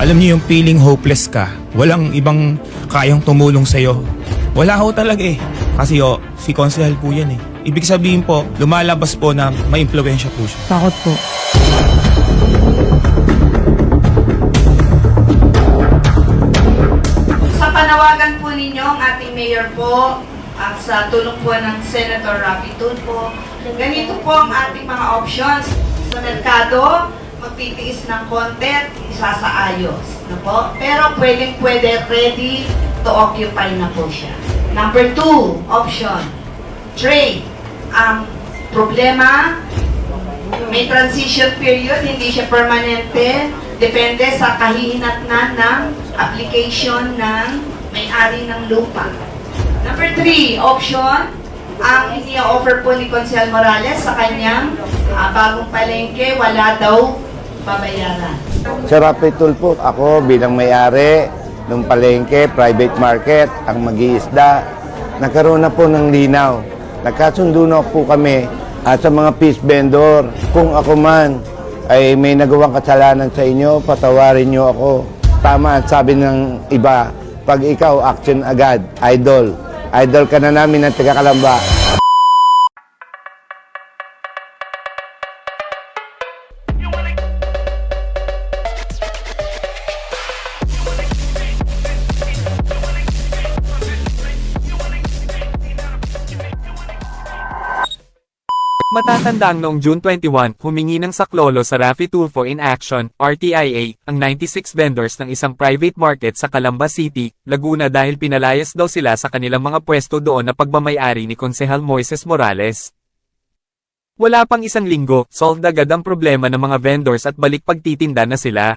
Alam niyo yung feeling hopeless ka. Walang ibang kayang tumulong sa'yo. Wala ho talaga eh. Kasi ho, si Konsehal po yan eh. Ibig sabihin po, lumalabas po na may impluensya po siya. Takot po. Sa panawagan po ninyo, ang ating mayor po, at sa tulong po ng Senator Rafi Tulfo, ganito po ang ating mga options. Sa merkado, magtitiis ng content, isa sa ayos. No po? Pero pwedeng pwede ready to occupy na po siya. Number two, option, trade. Ang problema, may transition period, hindi siya permanente. Depende sa kahihinatnan ng application ng may-ari ng lupa. Number three, option, ang ini-offer po ni Consel Morales sa kanyang ah, bagong palengke, wala daw babayaran. Sir Rafi Tulfo, ako bilang may-ari ng palengke, private market, ang mag-iisda, nagkaroon na po ng linaw. Nagkasundo na po kami at sa mga fish vendor. Kung ako man ay may nagawang kasalanan sa inyo, patawarin niyo ako. Tama ang sabi ng iba, pag ikaw action agad, idol. Idol ka na namin ng taga-kalamba. Matatandang noong June 21, humingi ng saklolo sa Rafi Tulfo in Action, RTIA, ang 96 vendors ng isang private market sa Calamba City, Laguna dahil pinalayas daw sila sa kanilang mga pwesto doon na pagmamayari ni Konsehal Moises Morales. Wala pang isang linggo, solved agad ang problema ng mga vendors at balik pagtitinda na sila.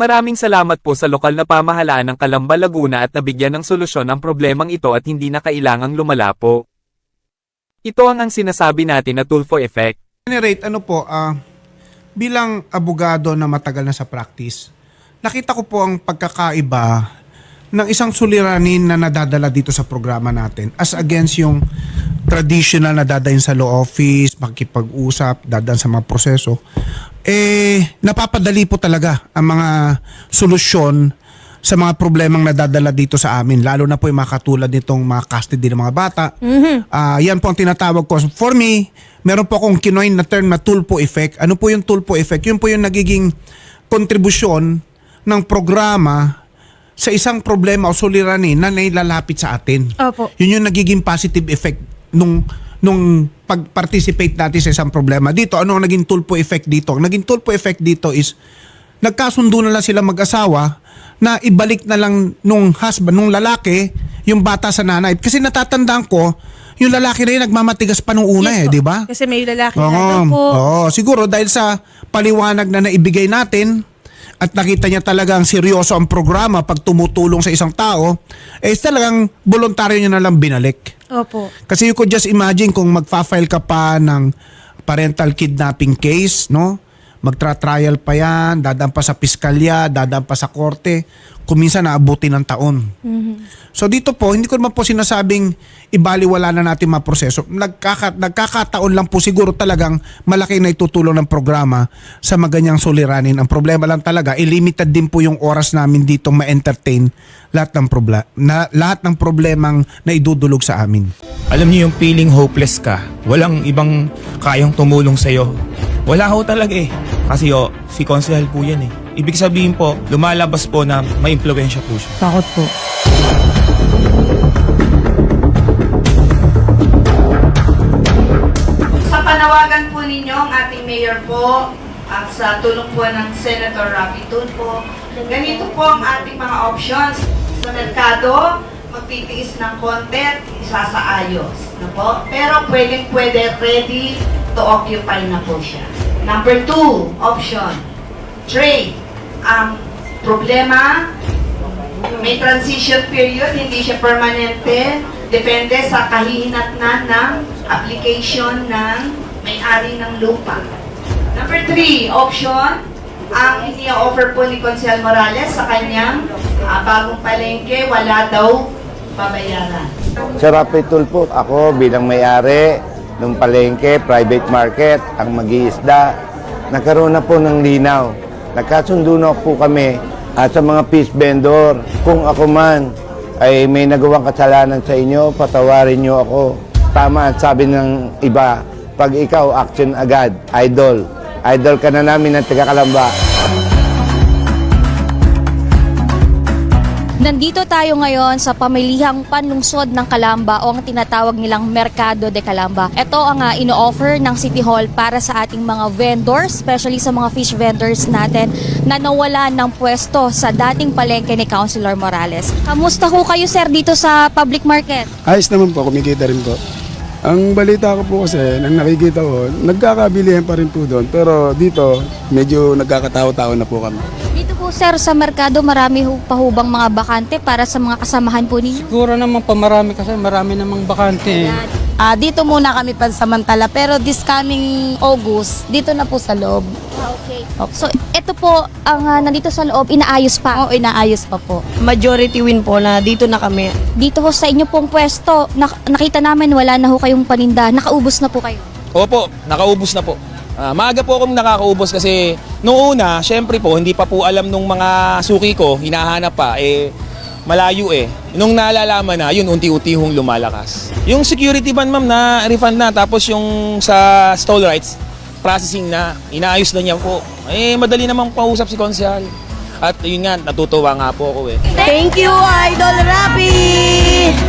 Maraming salamat po sa lokal na pamahalaan ng Calamba Laguna at nabigyan ng solusyon ang problemang ito at hindi na kailangang lumalapo. Ito ang ang sinasabi natin na Tulfo Effect. generate ano po, ah, bilang abogado na matagal na sa practice, nakita ko po ang pagkakaiba ng isang suliranin na nadadala dito sa programa natin as against yung traditional na dadayin sa law office, makikipag-usap, dadan sa mga proseso, eh, napapadali po talaga ang mga solusyon sa mga problemang nadadala dito sa amin, lalo na po yung mga katulad nitong mga custody ng mga bata. Ah, yan po ang tinatawag ko. For me, meron po akong kinoin na term na tulpo effect. Ano po yung tulpo effect? Yun po yung nagiging kontribusyon ng programa sa isang problema o suliranin na nailalapit sa atin. Opo. Yun yung nagiging positive effect nung nung pag-participate natin sa isang problema. Dito, ano ang naging tulpo effect dito? Ang naging tulpo effect dito is nagkasundo na lang sila mag-asawa na ibalik na lang nung husband, nung lalaki, yung bata sa nanay. Kasi natatandaan ko, yung lalaki na yun nagmamatigas pa nung una eh, Yes po. di ba? Kasi may lalaki Oo, na po. oo, siguro dahil sa paliwanag na naibigay natin at nakita niya talagang seryoso ang programa pag tumutulong sa isang tao, eh talagang voluntaryo niya na lang binalik. Opo. Kasi you could just imagine kung magfa-file ka pa ng parental kidnapping case, no? Magtra-trial pa yan, dadaan pa sa piskalya, dadaan pa sa korte, kuminsan naabuti ng taon. So dito po, hindi ko naman po sinasabing ibaliwala na natin mga proseso. Nagkaka, nagkakataon lang po siguro talagang malaki na itutulong ng programa sa maganyang suliranin. Ang problema lang talaga, ilimited din po yung oras namin dito ma-entertain lahat ng, probla- na, lahat ng problemang na idudulog sa amin. Alam niyo yung feeling hopeless ka. Walang ibang kayang tumulong sa'yo. Wala ho talaga eh. Kasi ho, si Konsehal po yan eh. Ibig sabihin po, lumalabas po na may impluensya po siya. Takot po. Sa panawagan po ninyo, ang ating mayor po, at sa tulong po ng Senator Rafi Tulfo, ganito po ang ating mga options. Sa merkado, magtitiis ng content, isa sa ayos. No po? Pero pwedeng pwede ready to occupy na po siya. Number two, option, trade. Ang problema, may transition period, hindi siya permanente. Depende sa kahihinatnan ng application ng may-ari ng lupa. Number three, option, ang ini-offer po ni Consel Morales sa kanyang ah, bagong palengke, wala daw babayaran. Sir Rafi Tulfo, ako bilang may-ari ng palengke, private market, ang mag-iisda, nagkaroon na po ng linaw. Nagkasundo na po kami at sa mga fish vendor. Kung ako man ay may nagawang kasalanan sa inyo, patawarin niyo ako. Tama at sabi ng iba, pag ikaw action agad, idol. Idol ka na namin ng taga Kalamba. Nandito tayo ngayon sa pamilihang panlungsod ng Calamba o ang tinatawag nilang Mercado de Calamba. Ito ang uh, ino-offer ng City Hall para sa ating mga vendors, especially sa mga fish vendors natin na nawala ng pwesto sa dating palengke ni Councilor Morales. Kamusta ho kayo sir dito sa public market? Ayos naman po, kumikita rin po. Ang balita ko po kasi, nang nakikita ko, nagkakabilihan pa rin po doon. Pero dito, medyo nagkakatao-tao na po kami. Po sir sa Mercado marami ho pa ho bang mga bakante para sa mga kasamahan po ninyo? Siguro naman pa marami kasi marami namang bakante. eh. Ah, dito muna kami pansamantala pero this coming August, dito na po sa loob. Okay. So ito po ang ah, nandito sa loob inaayos pa. Oo, inaayos pa po. Majority win po na dito na kami. Dito ho sa inyo pong pwesto, nak- nakita namin wala na ho kayong paninda. Nakaubos na po kayo. Opo, nakaubos na po. Ah, maaga po akong nakakaubos kasi noong una, syempre po, hindi pa po alam nung mga suki ko, hinahanap pa, eh, malayo eh. Nung nalalaman na, yun, unti-unti hong lumalakas. Yung security ban, ma'am, na refund na, tapos yung sa stall rights, processing na, inaayos na niya po. Eh, madali namang pausap si Konsyal. At yun nga, natutuwa nga po ako eh. Thank you, Idol Rapi!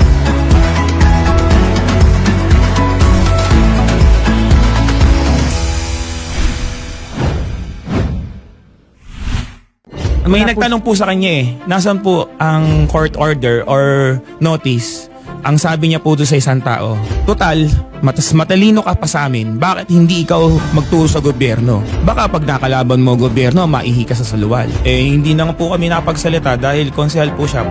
May nagtanong po sa kanya eh, nasan po ang court order or notice? Ang sabi niya po doon sa isang tao, Total, matas matalino ka pa sa amin, bakit hindi ikaw magturo sa gobyerno? Baka pag nakalaban mo gobyerno, maihi ka sa saluwal. Eh, hindi na nga po kami napagsalita dahil konsehal po siya.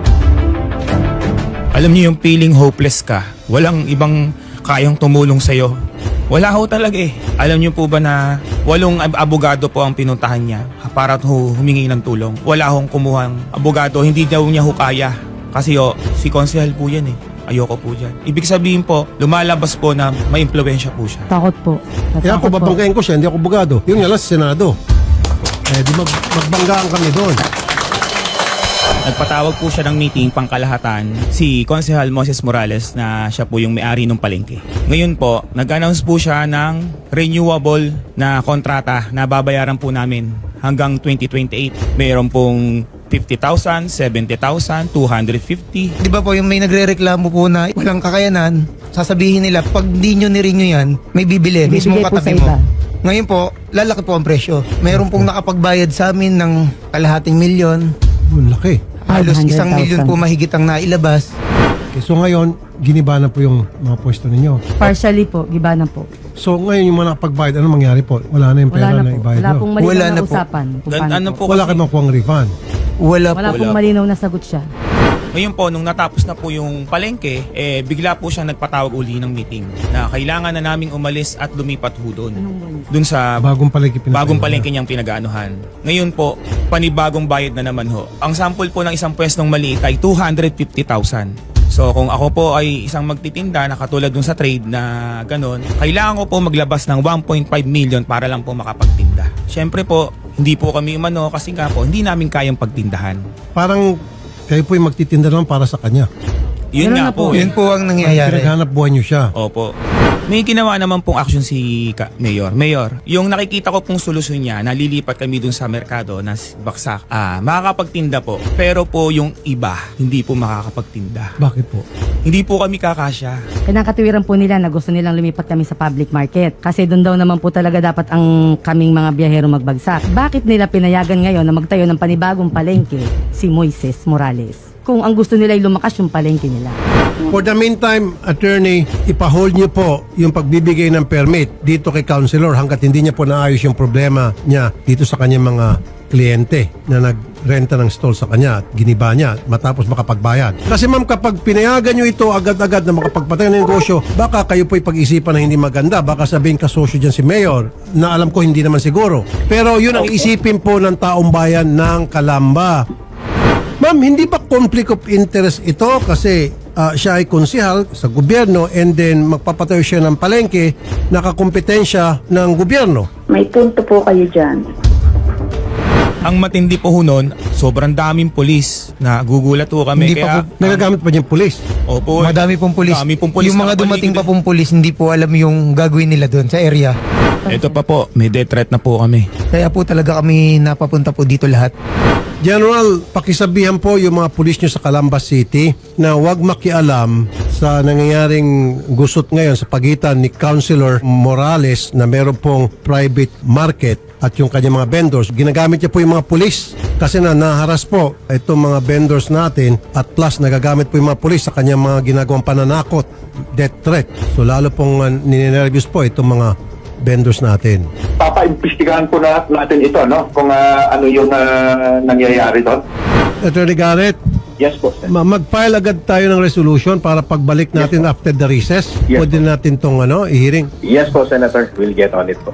Alam niyo yung feeling hopeless ka, walang ibang kayang tumulong sa'yo. Wala ho talaga eh. Alam niyo po ba na walong ab- abogado po ang pinuntahan niya para ho humingi ng tulong. Wala hong kumuhang abogado, hindi daw niya ho kaya. Kasi ho, si konsehal po yan eh. Ayoko po dyan. Ibig sabihin po, lumalabas po na may impluensya po siya. Takot po. Kaya ako babanggain ko siya, hindi ako bugado. Yun nga lang sa Senado. Eh, di mag magbanggaan kami doon. Nagpatawag po siya ng meeting pangkalahatan si Konsehal Moses Morales na siya po yung may-ari ng palengke. Ngayon po, nag-announce po siya ng renewable na kontrata na babayaran po namin hanggang 2028. Mayroon pong 50,000, 70,000, 250. Di ba po yung may nagre-reklamo po na walang kakayanan, sasabihin nila pag di nyo ni-renew yan, may bibili, mismo Bibigay po katabi sa mo. Ngayon po, lalaki po ang presyo. Mayroon pong nakapagbayad sa amin ng kalahating milyon. Ang laki. Halos 500,000. isang milyon po mahigit ang nailabas. Okay, so ngayon, giniba na po yung mga pwesto ninyo. Partially po, giba na po. So ngayon yung mga nakapagbayad, ano mangyari po? Wala na yung Wala pera na na po. ibayad Wala nyo. pong malinaw Wala na, na po. usapan. Kung Gan- paano ano po. po Wala kasi- ka makuha refund. Wala, Wala po. pong malinaw na sagot siya. Ngayon po, nung natapos na po yung palengke, eh, bigla po siya nagpatawag uli ng meeting na kailangan na naming umalis at lumipat ho doon. Doon sa Bagong palengke pinatay bagong palengke niyang pinagaanuhan. Ngayon po, panibagong bayad na naman ho. Ang sample po ng isang pwestong maliit ay 250,000. So kung ako po ay isang magtitinda na katulad dun sa trade na ganun, kailangan ko po maglabas ng 1.5 million para lang po makapagtinda. Siyempre po, hindi po kami umano kasi nga po, hindi namin kayang pagtindahan. Parang kayo po yung magtitinda naman para sa kanya. Yun Ganun nga na po. po. eh. Yun po ang nangyayari. Pinaghanap buhay nyo siya. Opo. May ginawa naman pong action si Ka- Mayor. Mayor, yung nakikita ko pong solusyon niya, nalilipat kami dun sa merkado na s- baksak. Ah, makakapagtinda po. Pero po yung iba, hindi po makakapagtinda. Bakit po? Hindi po kami kakasya. Pinakatwiran po nila na gusto nilang lumipat kami sa public market. Kasi doon daw naman po talaga dapat ang kaming mga biyahero magbagsak. Bakit nila pinayagan ngayon na magtayo ng panibagong palengke si Moises Morales? Kung ang gusto nila ay lumakas yung palengke nila. For the meantime, attorney, ipahold niyo po yung pagbibigay ng permit dito kay counselor hanggat hindi niya po naayos yung problema niya dito sa kanyang mga kliyente na nagrenta ng stall sa kanya at giniba niya matapos makapagbayad. Kasi ma'am, kapag pinayagan niyo ito agad-agad na makapagpatay ng negosyo, baka kayo po'y pag-isipan na hindi maganda. Baka sabihin kasosyo dyan si Mayor na alam ko hindi naman siguro. Pero yun ang isipin po ng taong bayan ng Kalamba. Ma'am, hindi ba conflict of interest ito kasi ah, siya ay konsihal sa gobyerno and then magpapatayo siya ng palengke nakakompetensya ng gobyerno? May punto po kayo dyan. Ang matindi po ho nun, sobrang daming pulis na gugulat ho kami. Hindi pa Kaya, po- Nagagamit pa niya yung pulis. Opo. Madami pong pulis. Dami pong pulis yung mga dumating pa pong pulis, hindi po alam yung gagawin nila doon sa area. Ito pa po, may death threat na po kami. Kaya po talaga kami napapunta po dito lahat. General, pakisabihan po yung mga pulis nyo sa Calamba City na huwag makialam sa nangyayaring gusot ngayon sa pagitan ni Councilor Morales na meron pong private market at yung kanyang mga vendors. Ginagamit niya po yung mga pulis kasi na naharas po itong mga vendors natin at plus nagagamit po yung mga pulis sa kanyang mga ginagawang pananakot, death threat. So lalo pong uh, ninenervyos po itong mga vendors natin. papaimbestigahan po na natin ito, no? Kung ah, ano yung ah, nangyayari doon. Attorney Garrett, Yes po, sir. Ma- mag-file agad tayo ng resolution para pagbalik natin after the recess. Yes, Pwede natin tong ano, i-hearing. Yes po, Senator. We'll get on it po.